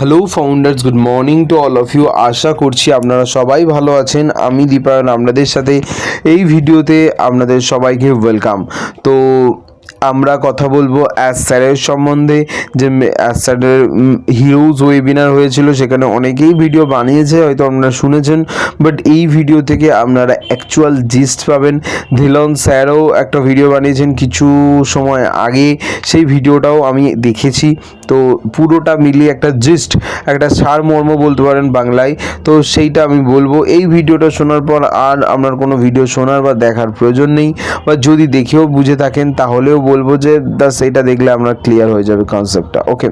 Hello founders good morning to all of you আশা করছি আপনারা সবাই ভালো আছেন। আমি দীপায়ন, আপনাদের সাথে এই ভিডিওতে আপনাদের সবাইকে ওয়েলকাম তো আমরা কথা বলব অ্যাস স্যারের সম্বন্ধে, যে অ্যাস স্যারের হিরোজ ওয়েবিনার হয়েছিল, সেখানে অনেকেই ভিডিও বানিয়েছে, হয়তো আপনারা শুনেছেন। বাট এই ভিডিও থেকে আপনারা অ্যাকচুয়াল জিস্ট পাবেন। ধিলন স্যারও একটা ভিডিও বানিয়েছেন কিছু সময় আগে। সেই ভিডিওটাও আমি দেখেছি। তো পুরোটা মিলিয়ে একটা জিস্ট একটা সারমর্ম বলতে পারেন বাংলায়। তো সেইটা আমি বলব। এই ভিডিওটা শোনার পর আর আপনার কোনো ভিডিও শোনার বা দেখার প্রয়োজন নেই। বা যদি দেখেও বুঝে থাকেন, তাহলেও বলব যে দা সেইটা দেখলে আপনার ক্লিয়ার হয়ে যাবে কনসেপ্টটা ওকে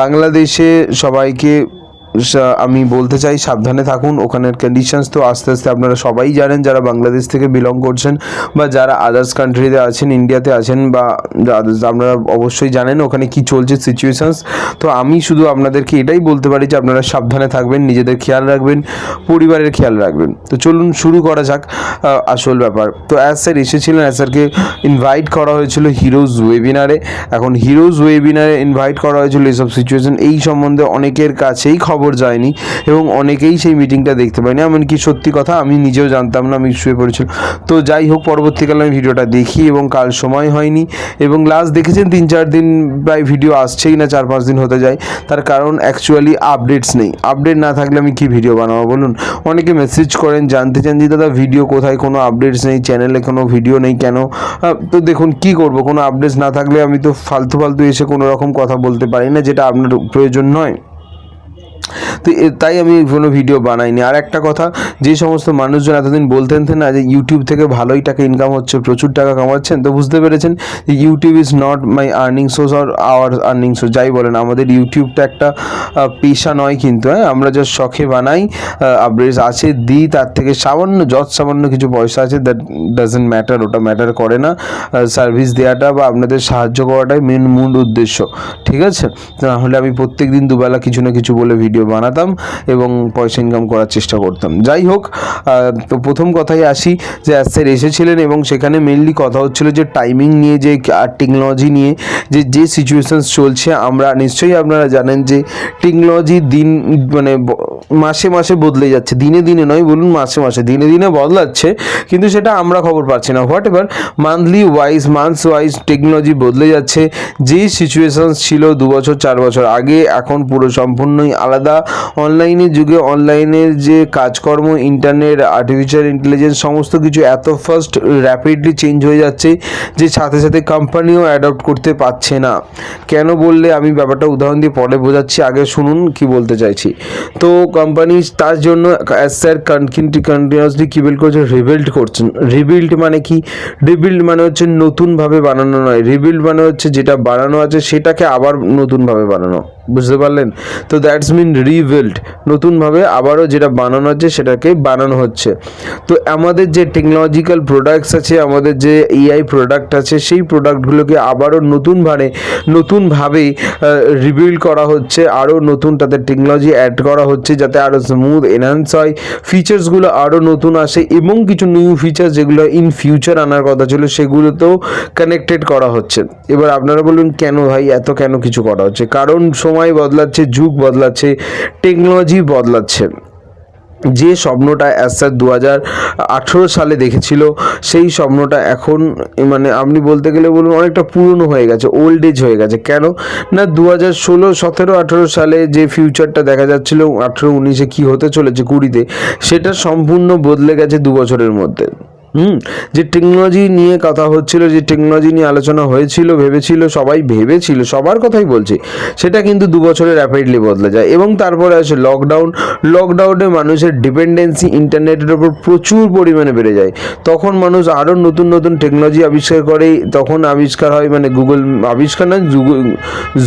বাংলাদেশে সবাইকে আমি বলতে চাই সাবধানে থাকুন, ওখানের কন্ডিশনস তো আস্তে আস্তে আপনারা সবাই জানেন, যারা বাংলাদেশ থেকে বিলং করছেন বা যারা আদার্স কান্ট্রিতে আছেন ইন্ডিয়াতে আছেন বা আপনারা অবশ্যই জানেন ওখানে কি চলছে সিচুয়েশানস তো আমি শুধু আপনাদেরকে এটাই বলতে পারি যে আপনারা সাবধানে থাকবেন, নিজেদের খেয়াল রাখবেন, পরিবারের খেয়াল রাখবেন। তো চলুন শুরু করা যাক আসল ব্যাপার। তো অ্যাজ স্যার এসেছিলেন অ্যাজ স্যারকে ইনভাইট করা হয়েছিল হিরোজ ওয়েবিনারে এখন হিরোজ ওয়েবিনারে ইনভাইট করা হয়েছিল এইসব সিচুয়েশন এই সম্বন্ধে অনেকের কাছেই খবর যায়নি এবং অনেকেই সেই মিটিংটা দেখতে পায়নি। এমনকি সত্যি কথা, আমি নিজেও জানতাম না, আমি শুয়ে পড়েছিলাম। তো যাই হোক, পরবর্তীকালে আমি ভিডিওটা দেখি এবং কাল সময় হয়নি এবং লাস্ট দেখেছেন তিন চার দিন প্রায় ভিডিও আসছেই না, চার পাঁচ দিন হতে যায়। তার কারণ অ্যাকচুয়ালি আপডেটস নেই। আপডেট না থাকলে আমি কি ভিডিও বানাবো বলুন? অনেকে মেসেজ করেন, জানতে চান যে, দাদা ভিডিও কোথায়? কোনো আপডেটস নেই চ্যানেলে কোনো ভিডিও নেই কেন? তো দেখুন, কি করব? কোনো আপডেটস না থাকলে আমি তো ফালতু ফালতু এসে কোনো রকম কথা বলতে পারি না, যেটা আপনার প্রয়োজন নয়। তো তাই আমি কোনো ভিডিও বানাইনি। আর একটা কথা, যে সমস্ত মানুষজন এতদিন বলতেন না যে ইউটিউব থেকে ভালোই টাকা ইনকাম হচ্ছে, প্রচুর টাকা কামাচ্ছেন, তো বুঝতে পেরেছেন যে YouTube is not my earning source or our earning source যাই বলেন, আমাদের ইউটিউবটা একটা পেশা নয় কিন্তু হ্যাঁ আমরা যা শখে বানাই আপডেটস আছে, দিই, তার থেকে সামান্য, যত সামান্য কিছু পয়সা আছে দ্যাট ডাজেন্ট ম্যাটার ওটা ম্যাটার করে না সার্ভিস দেওয়াটা বা আপনাদের সাহায্য করাটাই মেন মূল উদ্দেশ্য, ঠিক আছে? তাহলে আমি প্রত্যেক দিন দুবেলা কিছু না কিছু বলে ভিডিও বানাতাম এবং পয়সা ইনকাম করার চেষ্টা করতাম। যাই হোক তো প্রথম কথাই আসি যে স্যার এসেছিলেন এবং সেখানে মেনলি কথা হচ্ছিল যে টাইমিং নিয়ে, যে আর টেকনোলজি নিয়ে, যে যে সিচুয়েশনস চলছে, আমরা নিশ্চয়ই আপনারা জানেন যে টেকনোলজি দিন মানে মাসে মাসে বদলে যাচ্ছে। দিনে দিনে নয়, বলুন মাসে মাসে, দিনে দিনে বদলাচ্ছে, কিন্তু সেটা আমরা খবর পাচ্ছি না। Whatever monthly wise months wise technology বদলে যাচ্ছে। যে সিচুয়েশানস ছিল দু বছর, চার বছর আগে, এখন পুরো সম্পূর্ণই আলাদা। অনলাইনের যুগে অনলাইনের যে কাজকর্ম ইন্টারনেট আর্টিফিশিয়াল ইন্টেলিজেন্স সমস্ত কিছু এত ফাস্ট র্যাপিডলি চেঞ্জ হয়ে যাচ্ছে যে সাথে সাথে কোম্পানিও অ্যাডপ্ট করতে পারছে না। কেন বললে? আমি ব্যাপারটা উদাহরণ দিয়ে পরে বোঝাচ্ছি, আগে শুনুন কি বলতে চাইছি। তো কোম্পানি তার জন্য স্যার কিন্তু কন্টিনিউয়াসলি কী বিল্ড করছে? রিবিল্ড করছেন রিবিল্ড মানে কি? রিবিল্ড মানে হচ্ছে নতুনভাবে বানানো নয়। রিবিল্ড মানে হচ্ছে যেটা বানানো আছে সেটাকে আবার নতুনভাবে বানানো। বুঝতে পারলেন? তো দ্যাটস মিন রিবিল্ড নতুনভাবে আবারও যেটা বানানো হচ্ছে, সেটাকে বানানো হচ্ছে। তো আমাদের যে টেকনোলজিক্যাল প্রোডাক্টস আছে, আমাদের যে এআই প্রোডাক্ট আছে, সেই প্রোডাক্টগুলোকে আবারও নতুনভাবে নতুনভাবে রিবিল্ড করা হচ্ছে। আরও নতুন তাদের টেকনোলজি অ্যাড করা হচ্ছে, যাতে আরও স্মুথ এনহ্যান্স হয়। ফিচার্সগুলো আরও নতুন আসে এবং কিছু নিউ ফিচার্স যেগুলো ইন ফিউচার আনার কথা ছিল, সেগুলোতেও কানেক্টেড করা হচ্ছে। এবার আপনারা বলুন, কেন ভাই এত কেন কিছু করা হচ্ছে? কারণ সময় বদলাচ্ছে, যুগ বদলাচ্ছে টেকনোলজি বদলাচ্ছে। যে স্বপ্নটা অ্যাসার দু হাজার আঠেরো সালে দেখেছিল, সেই স্বপ্নটা এখন মানে আপনি বলতে গেলে বলুন অনেকটা পুরনো হয়ে গেছে ওল্ড এজ হয়ে গেছে। কেন? না দু হাজার ষোলো, সতেরো, আঠেরো সালে যে ফিউচারটা দেখা যাচ্ছিল, আঠেরো, উনিশে কী হতে চলেছে কুড়িতে, সেটা সম্পূর্ণ বদলে গেছে দু বছরের মধ্যে। হুম, যে টেকনোলজি নিয়ে কথা হচ্ছিল, যে টেকনোলজি নিয়ে আলোচনা হয়েছিল, ভেবেছিল, সবাই ভেবেছিল, সবার কথাই বলছি, সেটা কিন্তু দু বছরে র্যাপিডলি বদলে যায়। এবং তারপরে আসে লকডাউন লকডাউনে মানুষের ডিপেন্ডেন্সি ইন্টারনেটের উপর প্রচুর পরিমাণে বেড়ে যায়। তখন মানুষ আরও নতুন নতুন টেকনোলজি আবিষ্কার করে তখন আবিষ্কার হয় মানে গুগল আবিষ্কার না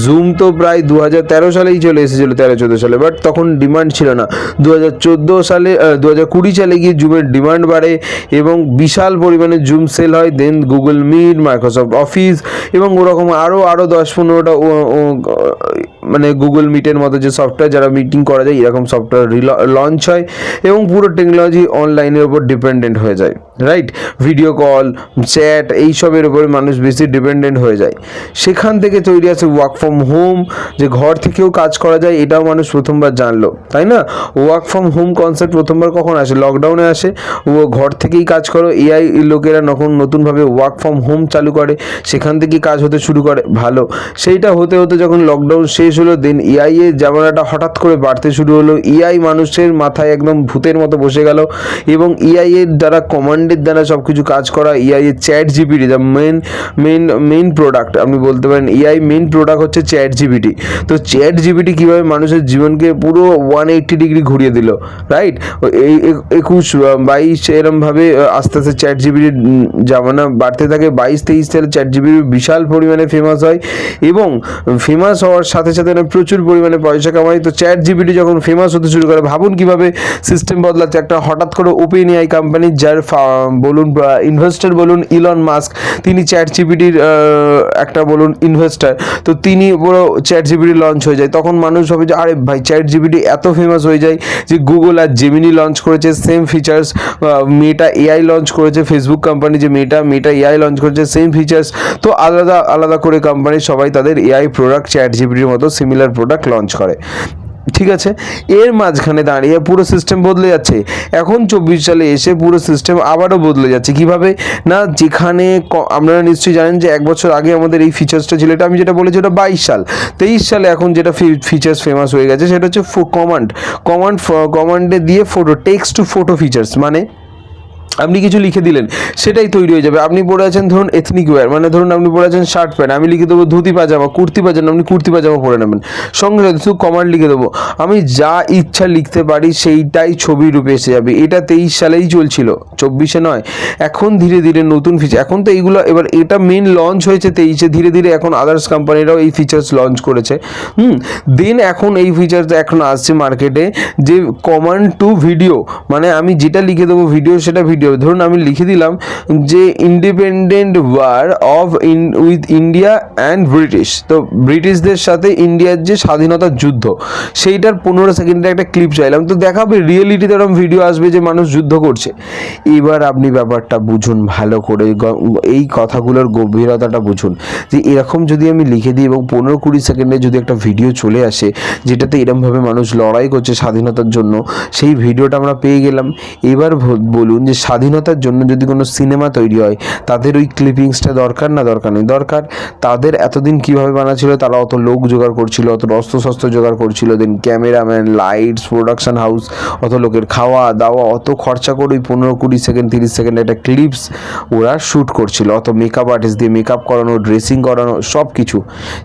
জুম তো প্রায় দু হাজার তেরো সালেই চলে এসেছিল তেরো চোদ্দ সালে বাট তখন ডিমান্ড ছিল না। দু হাজার চোদ্দ সালে দু হাজার কুড়ি সালে গিয়ে জুমের ডিমান্ড বাড়ে এবং বিশাল পরিমাণে জুম সেল হয় then Google Meet Microsoft Office এবং ওরকম আরও আরও দশ পনেরোটা মানে গুগল মিটের মতো যে সফটওয়্যার যারা মিটিং করা যায়, এরকম সফটওয়্যার লঞ্চ হয় এবং পুরো টেকনোলজি অনলাইনের উপর ডিপেন্ডেন্ট হয়ে যায় রাইট ভিডিও কল চ্যাট এইসবের উপরে মানুষ বেশি ডিপেন্ডেন্ট হয়ে যায়। সেখান থেকে তৈরি আছে ওয়ার্ক ফ্রম হোম যে ঘর থেকেও কাজ করা যায়, এটাও মানুষ প্রথমবার জানলো, তাই না? ওয়ার্ক ফ্রম হোম কনসেপ্ট প্রথমবার কখন আসে? লকডাউনে আসে, ও ঘর থেকেই কাজ করো এআই লোকেরা নতুন, নতুনভাবে ওয়ার্ক ফ্রম হোম চালু করে, সেখান থেকেই কাজ হতে শুরু করে, ভালো। সেইটা হতে হতে যখন লকডাউন শেষ হলো দেন এআই এর জামানাটা হঠাৎ করে বাড়তে শুরু হলো এআই মানুষের মাথায় একদম ভূতের মতো বসে গেল এবং এআই এর দ্বারা কমান্ডের দ্বারা সব কিছু কাজ করা এআই এর ChatGPT the main main main product আপনি বলতে পারেন এআই মেন প্রোডাক্ট হচ্ছে চ্যাট জিপিটি তো চ্যাট জিপিটি কীভাবে মানুষের জীবনকে পুরো ওয়ান এইট্টি ডিগ্রি ঘুরিয়ে দিল রাইট এই একুশ বাইশ এরমভাবে আস্তে আস্তে চ্যাট জিবিটির জামানা বাড়তে থাকে বাইশ তেইশ সালে চ্যাট জিবিটি বিশাল পরিমাণে ফেমাস হয় এবং ফেমাস হওয়ার সাথে সাথে না প্রচুর পরিমাণে পয়সা কামাই তো চ্যাট জিবিটি যখন ফেমাস হতে শুরু করে, ভাবুন কীভাবে সিস্টেম বদলাচ্ছে। একটা হঠাৎ করে ওপেন এআই কোম্পানি যার বলুন ইনভেস্টার বলুন ইলন মাস্ক তিনি চ্যাট জিবিটির একটা বলুন ইনভেস্টার তো তিনি পুরো চ্যাট জিবিটি লঞ্চ হয়ে যায়। তখন মানুষ ভাবে যে, আরে ভাই চ্যাট জিবিটি এত ফেমাস হয়ে যায় যে গুগল আর জেমিনি লঞ্চ করেছে same features Meta AI launch করেছে ফেসবুক কোম্পানি যে মেটা মেটা এআই লঞ্চ করেছে সেম ফিচার্স তো আলাদা আলাদা করে কোম্পানি সবাই তাদের এআই প্রোডাক্ট চ্যাট জিবিটির মতো সিমিলার প্রোডাক্ট লঞ্চ করে। ঠিক আছে? এর মাঝখানে দাঁড়িয়ে পুরো সিস্টেম বদলে যাচ্ছে। এখন চব্বিশ সালে এসে পুরো সিস্টেম আবারও বদলে যাচ্ছে। কীভাবে? না, যেখানে আপনারা নিশ্চয়ই জানেন যে এক বছর আগে আমাদের এই ফিচার্সটা ছিল, এটা আমি যেটা বলেছি ওটা বাইশ সাল। তেইশ সালে এখন যেটা ফিচার্স ফেমাস হয়ে গেছে, সেটা হচ্ছে কমান্ড কমান্ড কমান্ডে দিয়ে photo text to photo features মানে আপনি কিছু লিখে দিলেন, সেটাই তৈরি হয়ে যাবে। আপনি পরে আছেন ধরুন এথনিক ওয়্যার মানে ধরুন আপনি পরে আছেন শার্ট প্যান্ট আমি লিখে দেবো ধুতি পাজামা, কুর্তি পাজামা, আপনি কুর্তি পাজামা পরে নেবেন। সঙ্গে শুধু কমান্ড লিখে দেবো। আমি যা ইচ্ছা লিখতে পারি সেইটাই ছবি রূপে এসে যাবে। এটা তেইশ সালেই চলছিল, চব্বিশে নয়। এখন ধীরে ধীরে নতুন ফিচার এখন তো এইগুলো, এবার এটা মেন লঞ্চ হয়েছে তেইশে। ধীরে ধীরে এখন আদার্স কোম্পানিরাও এই ফিচার্স লঞ্চ করেছে। হুম দেন এখন এই ফিচার্স এখন আসছে মার্কেটে যে কমান্ড টু ভিডিও মানে আমি যেটা লিখে দেবো ভিডিও সেটা ভিডিও ধরুন আমি লিখে দিলাম যে independent war of in with India and British তো ব্রিটিশদের সাথে ইন্ডিয়ার যে স্বাধীনতার যুদ্ধ, সেইটার পনেরো সেকেন্ডের একটা ক্লিপ চাইলাম। তো দেখাবে রিয়েলিটিতে এরকম ভিডিও আসবে যে মানুষ যুদ্ধ করছে। এবার আপনি ব্যাপারটা বুঝুন ভালো করে এই কথাগুলোর গভীরতাটা বুঝুন। যে এরকম যদি আমি লিখে দিই এবং পনেরো কুড়ি সেকেন্ডে যদি একটা ভিডিও চলে আসে, যেটাতে এরমভাবে মানুষ লড়াই করছে স্বাধীনতার জন্য, সেই ভিডিওটা আমরা পেয়ে গেলাম। এবার বলুন যে স্বাধীনতার জন্য যদি কোনো সিনেমা তৈরি হয়, তাদের ওই ক্লিপিংসটা দরকার না দরকার নেই? দরকার তাদের এতদিন কীভাবে বানাচ্ছিল? তারা অত লোক জোগাড় করছিল, অত অস্ত্রশস্ত্র জোগাড় করছিল then cameraman lights production house অত লোকের খাওয়া, দাওয়া, অত খরচা করে ওই পনেরো কুড়ি সেকেন্ড, তিরিশ সেকেন্ড একটা ক্লিপস ওরা শ্যুট করছিল। অত মেকআপ আর্টিস্ট দিয়ে মেকআপ করানো ড্রেসিং করানো সব কিছু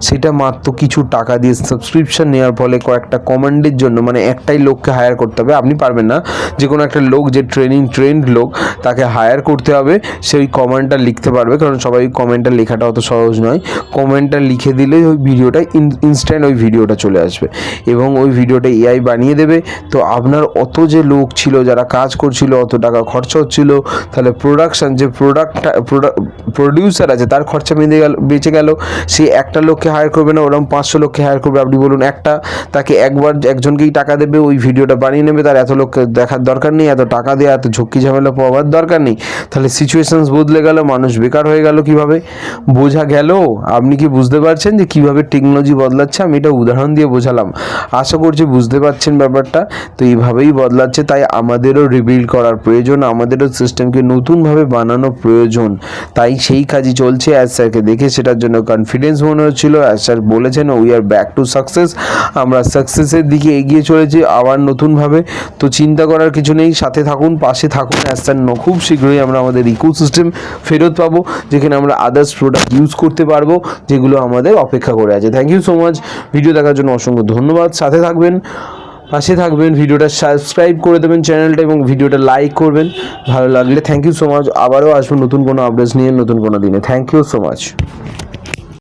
সেটা মাত্র কিছু টাকা দিয়ে সাবস্ক্রিপশন নেওয়ার ফলে কয়েকটা কমান্ডের জন্য মানে একটাই লোককে হায়ার করতে হবে। আপনি পারবেন না যে কোনো একটা লোক, যে ট্রেনিং ট্রেন্ড লোক তাকে হায়ার করতে হবে। সেই কমেন্টটা লিখতে পারবে, কারণ সবাই কমেন্টটা লেখাটা অত সহজ নয়। কমেন্টটা লিখে দিলে ওই ভিডিওটা ইনস্ট্যান্ট ওই ভিডিওটা চলে আসবে। এবং ওই ভিডিওটা এআই বানিয়ে দেবে। তো আপনার অত যে লোক ছিল, যারা কাজ করছিল, অত টাকা খরচা হচ্ছিল, তাহলে প্রোডাকশান যে প্রোডাক্টটা প্রডিউসার আছে, তার খরচা বেঁধে গেল, বেঁচে গেল। সে একটা লোককে হায়ার করবে না, ওরকম পাঁচশো লোককে হায়ার করবে। আপনি বলুন একটা, তাকে একবার একজনকেই টাকা দেবে, ওই ভিডিওটা বানিয়ে নেবে। তার এত লোককে দেখার দরকার নেই, এত টাকা দেওয়া এত ঝক্কি ঝামেলা পাওয়ার দরকার নেই। তাহলে সিচুয়েশনস বদলে গেল, মানুষ বেকার হয়ে গেল কীভাবে? বোঝা গেল? আপনি কি বুঝতে পারছেন যে কীভাবে টেকনোলজি বদলাচ্ছে? আমি এটা উদাহরণ দিয়ে বোঝালাম। আশা করছি বুঝতে পারছেন ব্যাপারটা। তো এইভাবেই বদলাচ্ছে, তাই আমাদেরও রিবিল্ড করার প্রয়োজন, আমাদেরও সিস্টেমকে নতুনভাবে বানানো প্রয়োজন। তাই সেই কাজই চলছে অ্যাজ স্যারকে দেখে সেটার জন্য কনফিডেন্স মনে হচ্ছিল। অ্যাজ স্যার বলেছেন we are back to success আমরা সাকসেসের দিকে এগিয়ে চলেছি আবার নতুনভাবে। তো চিন্তা করার কিছু নেই, সাথে থাকুন, পাশে থাকুন অ্যাজ স্যার ন- খুব শীঘ্রই আমরা আমাদের ইকোসিস্টেম ফেরত পাবো, যেখানে আমরা আদার্স প্রোডাক্ট ইউজ করতে পারব, যেগুলো আমাদের অপেক্ষা করে আছে। Thank you so much video দেখার জন্য অসংখ্য ধন্যবাদ। সাথে থাকবেন, পাশে থাকবেন, ভিডিওটা সাবস্ক্রাইব করে দেবেন চ্যানেলটা এবং ভিডিওটা লাইক করবেন। ভালো লাগলে থ্যাংক ইউ সো মাচ আবারও আসব নতুন কোনো আপডেটস নিয়ে নতুন কোনো দিনে। Thank you so much